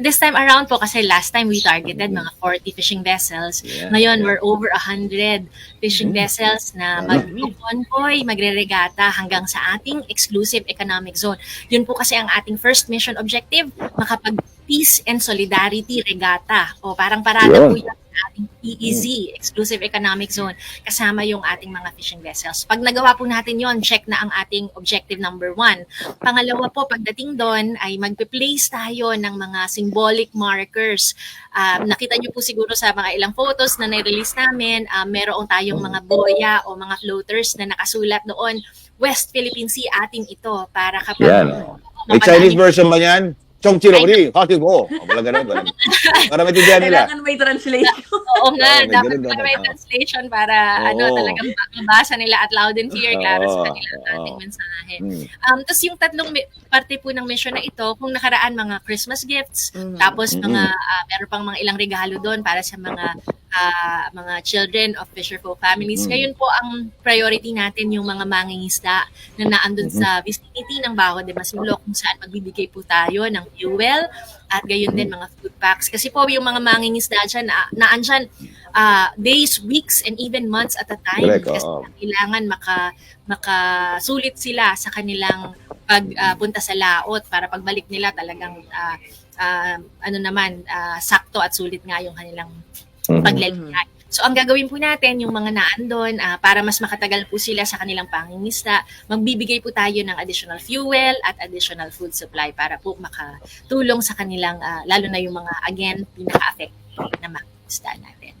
This time around po, kasi last time we targeted mga 40 fishing vessels. Yeah, Ngayon, yeah. we're over 100 fishing Mm. vessels na mag-convoy, magre-regata hanggang sa ating exclusive economic zone. Yun po kasi ang ating first mission objective, makapag peace and solidarity regata. O parang parada po Yun. yan ating EEZ, Exclusive Economic Zone, kasama yung ating mga fishing vessels. Pag nagawa po natin yon check na ang ating objective number one. Pangalawa po, pagdating doon ay magpe-place tayo ng mga symbolic markers. Um, nakita niyo po siguro sa mga ilang photos na nai-release namin, um, meron tayong mga boya o mga floaters na nakasulat doon, West Philippine Sea ating ito para kapag Yan. oh. May Chinese version ba yan? Chong Chirori, mo. O, wala ganun, ganun. Para maintindihan nila. Kailangan may translation. Oo nga, Oo, may dapat ganun, para may Oo. translation para Oo. ano talagang mabasa nila at loud and clear, klaro sa kanila ang ating oo. mensahe. Hmm. Um, Tapos yung tatlong mi- parte po ng mission na ito, kung nakaraan mga Christmas gifts, Mhm. tapos mga ah, meron pang mga ilang regalo doon para sa mga ah, mga children of fisherfolk families. Mhm. Ngayon po ang priority natin yung mga mangingisda na naandun Mhm. sa vicinity ng Baho de Masinloc kung saan magbibigay po tayo ng fuel at gayon din mga food packs. Kasi po yung mga mangingisda dyan, na, naandyan ah, days, weeks, and even months at a time. Correct, kasi oo. kailangan maka, makasulit sila sa kanilang pagpunta sa laot para pagbalik nila talagang ah, ah, ano naman ah, sakto at sulit nga yung kanilang Mhm. paglalakad. So ang gagawin po natin yung mga naandon ah, para mas makatagal po sila sa kanilang pangingisda, magbibigay po tayo ng additional fuel at additional food supply para po makatulong sa kanilang ah, lalo na yung mga again pinaka-affected na mga isda natin.